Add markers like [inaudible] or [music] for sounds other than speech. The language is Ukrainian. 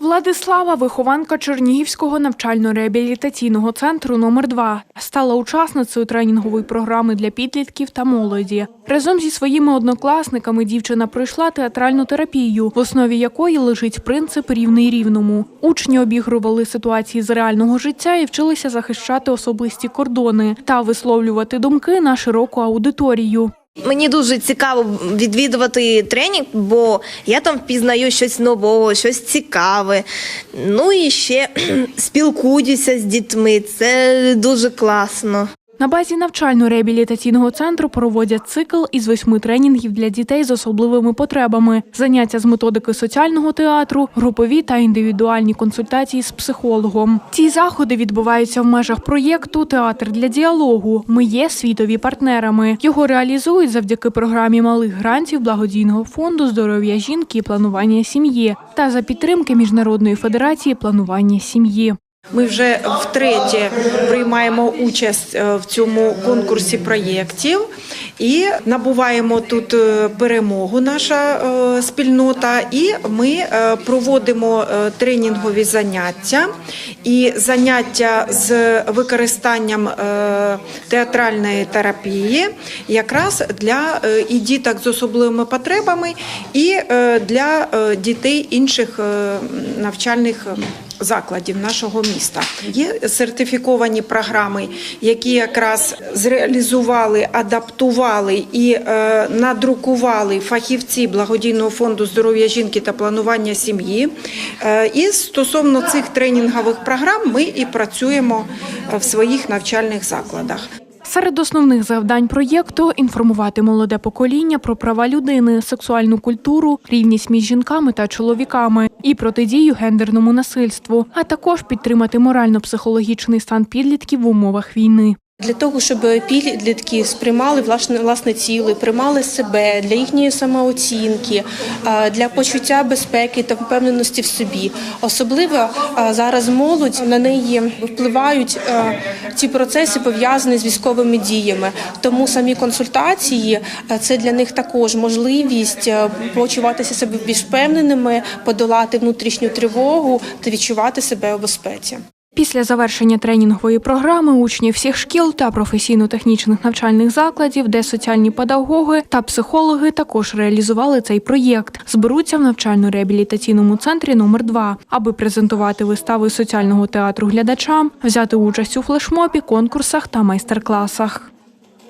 Владислава, вихованка Чернігівського навчально-реабілітаційного центру номер 2 стала учасницею тренінгової програми для підлітків та молоді. Разом зі своїми однокласниками дівчина пройшла театральну терапію, в основі якої лежить принцип рівний рівному. Учні обігрували ситуації з реального життя і вчилися захищати особисті кордони та висловлювати думки на широку аудиторію. Мені дуже цікаво відвідувати тренінг, бо я там впізнаю щось нового, щось цікаве. Ну і ще [clears throat] спілкуюся з дітьми. Це дуже класно. На базі навчально-реабілітаційного центру проводять цикл із восьми тренінгів для дітей з особливими потребами, заняття з методики соціального театру, групові та індивідуальні консультації з психологом. Ці заходи відбуваються в межах проєкту Театр для діалогу. Ми є світові партнерами. Його реалізують завдяки програмі малих грантів благодійного фонду здоров'я жінки і планування сім'ї та за підтримки Міжнародної федерації планування сім'ї. Ми вже втретє приймаємо участь е, в цьому конкурсі проєктів і набуваємо тут е, перемогу наша е, спільнота. І ми проводимо тренінгові заняття і заняття з використанням театральної терапії, якраз для і діток з особливими потребами, і для дітей інших навчальних. Закладів нашого міста. Є сертифіковані програми, які якраз зреалізували, адаптували і е, надрукували фахівці благодійного фонду здоров'я жінки та планування сім'ї. Е, і стосовно цих тренінгових програм ми і працюємо е, в своїх навчальних закладах. Серед основних завдань проєкту інформувати молоде покоління про права людини, сексуальну культуру, рівність між жінками та чоловіками і протидію гендерному насильству, а також підтримати морально-психологічний стан підлітків в умовах війни. Для того, щоб підлітки сприймали власне власне тіло, приймали себе для їхньої самооцінки, для почуття безпеки та впевненості в собі. Особливо зараз молодь на неї впливають а, ті процеси, пов'язані з військовими діями. Тому самі консультації це для них також можливість почуватися себе більш впевненими, подолати внутрішню тривогу та відчувати себе у безпеці. Після завершення тренінгової програми учні всіх шкіл та професійно-технічних навчальних закладів, де соціальні педагоги та психологи також реалізували цей проєкт, зберуться в навчально-реабілітаційному центрі номер 2 аби презентувати вистави соціального театру глядачам, взяти участь у флешмобі, конкурсах та майстер-класах.